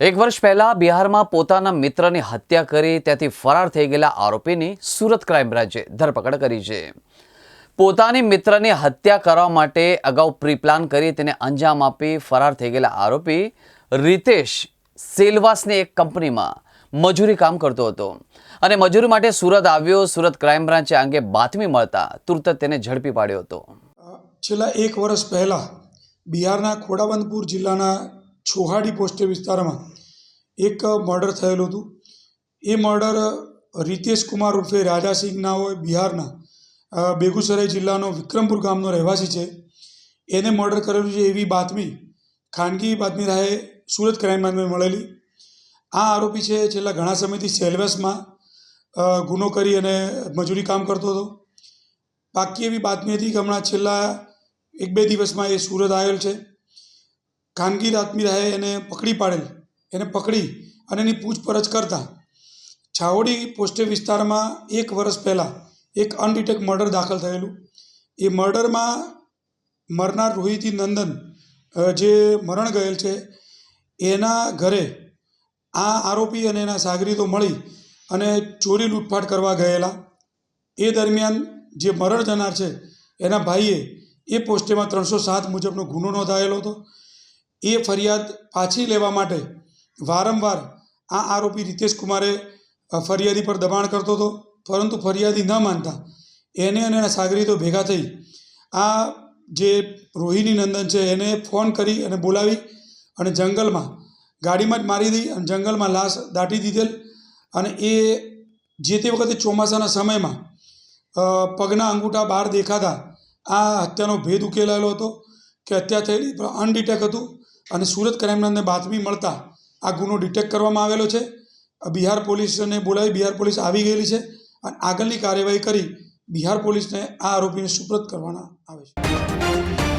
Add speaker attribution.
Speaker 1: એક વર્ષ પહેલા બિહારમાં પોતાના મિત્રની હત્યા કરી ત્યાંથી ફરાર થઈ ગયેલા આરોપીની સુરત ક્રાઇમ બ્રાન્ચે ધરપકડ કરી છે. પોતાની મિત્રની હત્યા કરવા માટે અગાઉ પ્રી-પ્લાન કરી તેને અંજામ આપી ફરાર થઈ ગયેલા આરોપી રીતેશ સેલવાસની એક કંપનીમાં મજૂરી કામ કરતો હતો. અને મજૂરી માટે સુરત આવ્યો, સુરત ક્રાઇમ બ્રાન્ચે અંગે બાતમી મળતા તુરત તેને ઝડપી પાડ્યો હતો.
Speaker 2: છેલ્લા એક વર્ષ પહેલાં બિહારના ખોડાબંદપુર જિલ્લાના છોહાડી પોસ્ટે વિસ્તારમાં એક મર્ડર થયેલું હતું. એ મર્ડર રીતેશ કુમાર ઉર્ફે રાજાસિંહ હોય, બિહારના બેગુસરાય જિલ્લાનો વિક્રમપુર ગામનો રહેવાસી છે. એને મર્ડર કરેલું છે એવી બાતમી ખાનગી બાતમી રાહે સુરત ક્રાઇમ બ્રાન્ચમાં મળેલી. આ આરોપી છે, છેલ્લા ઘણા સમયથી સેલવેસમાં ગુનો કરી અને મજૂરી કામ કરતો હતો. પાકી એવી બાતમી હતી કે હમણાં છેલ્લા એક બે દિવસમાં એ સુરત આવેલ છે. ખાનગી બાતમી એને પકડી પાડેલ. એને પકડી અને એની પૂછપરછ કરતા છાવડી પોસ્ટે વિસ્તારમાં એક વર્ષ પહેલાં એક અનડિટેક મર્ડર દાખલ થયેલું. એ મર્ડરમાં મરનાર રોહિતી નંદન જે મરણ ગયેલ છે, એના ઘરે આ આરોપી અને એના સાગરીતો મળી અને ચોરી લૂંટફાટ કરવા ગયેલા. એ દરમિયાન જે મરણ જનાર છે, એના ભાઈએ એ પોસ્ટેમાં ત્રણસો સાત મુજબનો ગુનો નોંધાયેલો હતો. એ ફરિયાદ પાછી લેવા માટે વારંવાર આ આરોપી રીતેશ કુમારે ફરિયાદી પર દબાણ કરતો હતો, પરંતુ ફરિયાદી ન માનતા એને અને એના સાગરીતો ભેગા થઈ. આ જે રોહિણી નંદન છે એને ફોન કરી અને બોલાવી અને જંગલમાં ગાડીમાં જ મારી દઈ અને જંગલમાં લાશ દાટી દીધેલ અને એ જે તે વખતે ચોમાસાના સમયમાં પગના અંગૂઠા બહાર દેખાતા આ હત્યાનો ભેદ ઉકેલાયેલો હતો કે હત્યા થયેલી અનડિટેક હતું. અને સુરત ક્રાઇમ બ્રાન્ચને બાતમી મળતા આ ગુનો ડિટેક્ટ કરવામાં આવેલો છે. બિહાર પોલીસને બોલાવી બિહાર પોલીસ આવી ગયેલી છે અને આગળની કાર્યવાહી કરી બિહાર પોલીસને આ આરોપીને સુપ્રત કરવાના આવે છે.